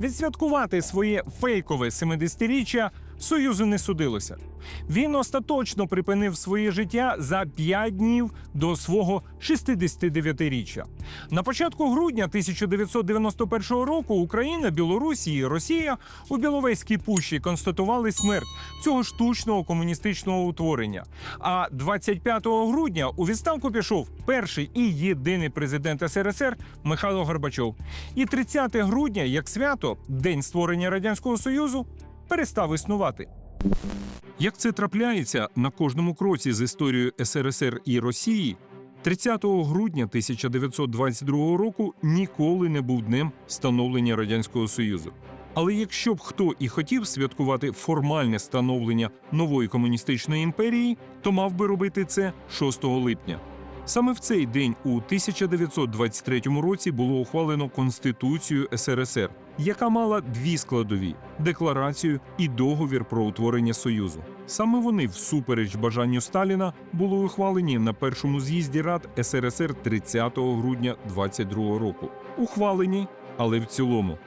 Відсвяткувати своє фейкове 70-річчя Союзу не судилося. Він остаточно припинив своє життя за 5 днів до свого 69-річчя. На початку грудня 1991 року Україна, Білорусі і Росія у Біловезькій пущі констатували смерть цього штучного комуністичного утворення. А 25 грудня у відставку пішов перший і єдиний президент СРСР Михайло Горбачов. І 30 грудня, як свято, день створення радянського союзу, перестав існувати. Як це трапляється на кожному кроці з історією СРСР і Росії, 30 грудня 1922 року ніколи не був днем становлення радянського союзу. Але якщо б хто і хотів святкувати формальне становлення нової комуністичної імперії, то мав би робити це 6 липня. Саме в цей день у 1923 році було ухвалено Конституцію СРСР, яка мала дві складові декларацію і договір про утворення Союзу. Саме вони, всупереч бажанню Сталіна, були ухвалені на першому з'їзді Рад СРСР 30 грудня 22 року. Ухвалені, але в цілому.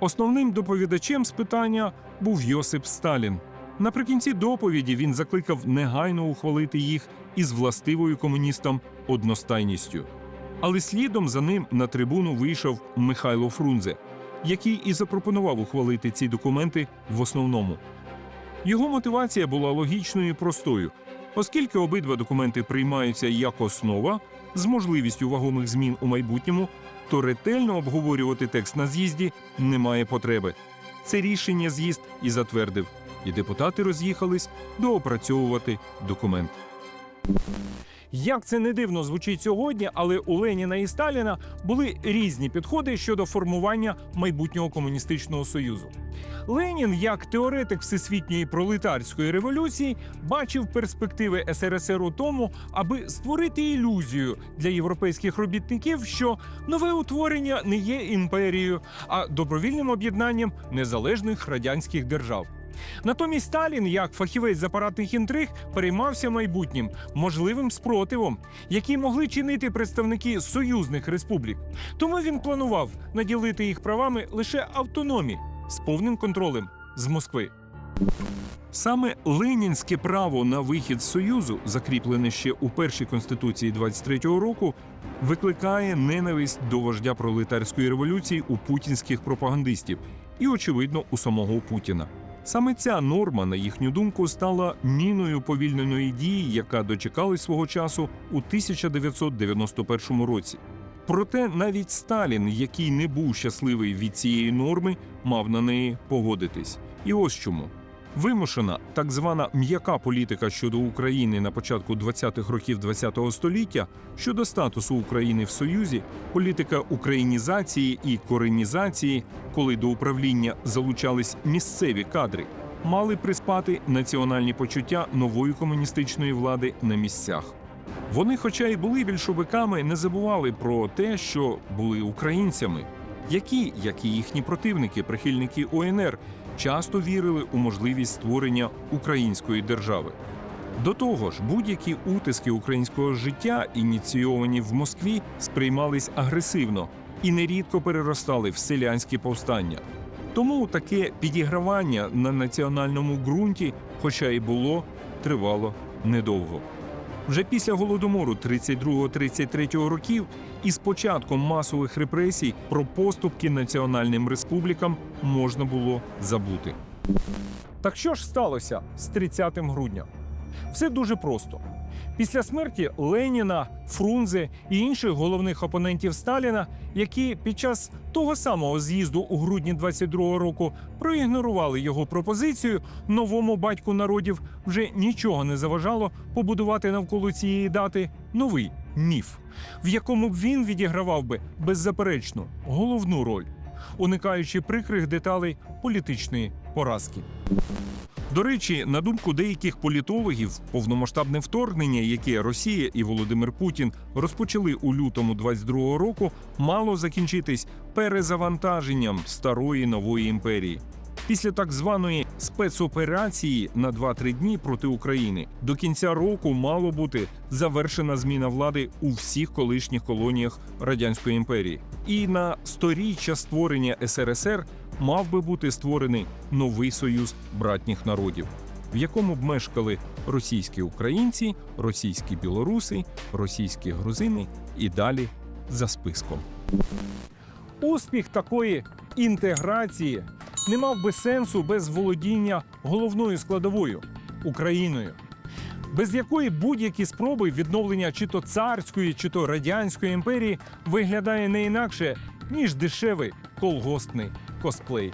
Основним доповідачем з питання був Йосип Сталін. Наприкінці доповіді він закликав негайно ухвалити їх із властивою комуністам одностайністю. Але слідом за ним на трибуну вийшов Михайло Фрунзе, який і запропонував ухвалити ці документи в основному. Його мотивація була логічною і простою, оскільки обидва документи приймаються як основа з можливістю вагомих змін у майбутньому, то ретельно обговорювати текст на з'їзді немає потреби. Це рішення з'їзд і затвердив, і депутати роз'їхались доопрацьовувати документ. Як це не дивно звучить сьогодні, але у Леніна і Сталіна були різні підходи щодо формування майбутнього комуністичного союзу. Ленін, як теоретик всесвітньої пролетарської революції, бачив перспективи СРСР у тому, аби створити ілюзію для європейських робітників, що нове утворення не є імперією, а добровільним об'єднанням незалежних радянських держав. Натомість Сталін, як фахівець з апаратних інтриг, переймався майбутнім можливим спротивом, який могли чинити представники союзних республік. Тому він планував наділити їх правами лише автономі з повним контролем з Москви. Саме ленінське право на вихід з союзу, закріплене ще у першій конституції 23-го року, викликає ненависть до вождя пролетарської революції у путінських пропагандистів і, очевидно, у самого Путіна. Саме ця норма, на їхню думку, стала міною повільненої дії, яка дочекалась свого часу у 1991 році. Проте навіть Сталін, який не був щасливий від цієї норми, мав на неї погодитись. І ось чому. Вимушена так звана м'яка політика щодо України на початку 20-х років ХХ століття щодо статусу України в Союзі, політика українізації і коренізації, коли до управління залучались місцеві кадри, мали приспати національні почуття нової комуністичної влади на місцях. Вони, хоча й були більшовиками, не забували про те, що були українцями, які, як і їхні противники, прихильники УНР, часто вірили у можливість створення української держави. До того ж, будь-які утиски українського життя, ініційовані в Москві, сприймались агресивно і нерідко переростали в селянські повстання. Тому таке підігравання на національному ґрунті, хоча й було, тривало недовго. Вже після голодомору 32-33 років і з початком масових репресій про поступки національним республікам можна було забути. Так що ж сталося з 30 грудня? Все дуже просто. Після смерті Леніна, Фрунзе і інших головних опонентів Сталіна, які під час того самого з'їзду у грудні 22-го року проігнорували його пропозицію, новому батьку народів вже нічого не заважало побудувати навколо цієї дати новий міф, в якому б він відігравав би беззаперечно головну роль, уникаючи прикрих деталей політичної поразки. До речі, на думку деяких політологів, повномасштабне вторгнення, яке Росія і Володимир Путін розпочали у лютому 22-го року, мало закінчитись перезавантаженням старої нової імперії. Після так званої спецоперації на 2-3 дні проти України до кінця року мало бути завершена зміна влади у всіх колишніх колоніях радянської імперії. І на сторіччя створення СРСР мав би бути створений новий союз братніх народів, в якому б мешкали російські українці, російські білоруси, російські грузини і далі за списком. Успіх такої інтеграції не мав би сенсу без володіння головною складовою Україною, без якої будь-які спроби відновлення чи то царської, чи то радянської імперії виглядає не інакше, ніж дешевий колгоспний косплей.